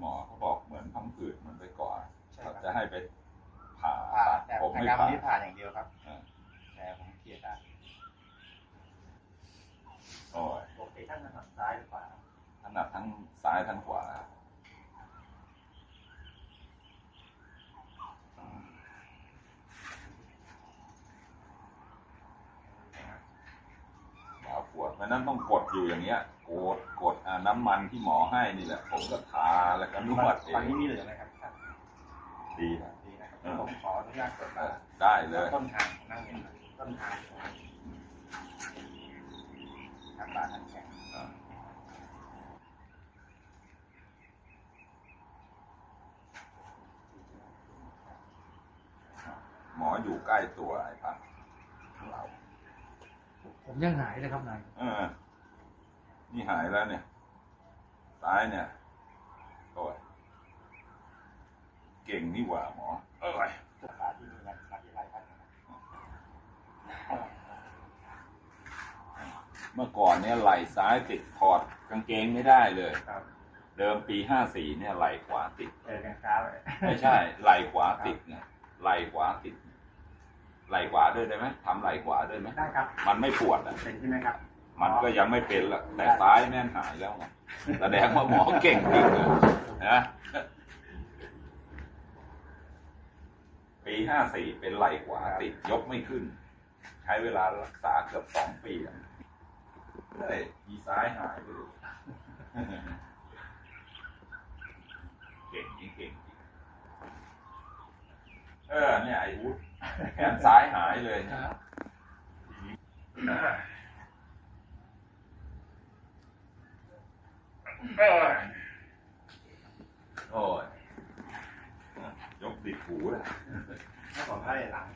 หมอเขาบอกเหมือนพังผืดมันไปก่อนใช่เขาครับ จะให้ไปผ่าผ่าตัดแต่ผมทางไม่การผ่านี้ผ่าอย่างเดียวครับ อ่าแต่ผมเคลียร์ได้โอ้ยปกติท่านถนัดซ้ายหรือเปล่าถนัดทั้งซ้ายทั้งขวาหมอปวดเพราะฉะนั้นต้องกดอยู่อย่างเงี้ย กดกดอ่าน้ำมันที่หมอให้นี่แหละ ผมก็ทาแล้วก็นวดเอฝั่งงนี้มีเหลือไหมครับท่านดีนะ ดีนะครับ เออ ผมขออนุญาตกดเอมาอได้เลย ต้นทางนั่งเห็นไหมต้นทางครับบาท่านแข็งอ่าหมออยู่ใกล้ตัวไอ้ปังเราผมยังหายเลยครับนาย เออ นี่หายแล้วเนี่ย ซ้ายเนี่ยโอ้ยเก่งนี่หว่าหมอเอ้ยสาขาที่มีนักนักวิทยาลัยท่านนะครับเมื่อก่อนเนี่ยไหล่ซ้ายติดถอดกางเกงไม่ได้เลย ครับเดิมปีห้าสี่เนี่ยไหล่ขวาติดเจอกันช้าเลยไม่ใช่ ไหล่ขวาติดเนี่ยไหล่ขวาติด ไหล่ขวาด้วยได้ไหมทำไหล่ขวาด้วยไหมได้ครับ มันไม่ปวดอะ เป็นใช่ไหมครับ มันก็ยังไม่เป็นหรอกแต่ซ้ายแม่นหายแล้วไงแสดงว่าหมอเก่งจริงเลยนะปีห้าสี่เป็นไหล่ขวาติดยกไม่ขึ้น ใช้เวลารักษาเกือบสองปีเฮ้ยีซ้ายหายไปเลยเก่งจริงเก่งจริงเออเนี่ยไอ้วุฒแขนซ้ายหายเลยนะ โอ้ยยกติดหูเลยถ้าผมให้หลัง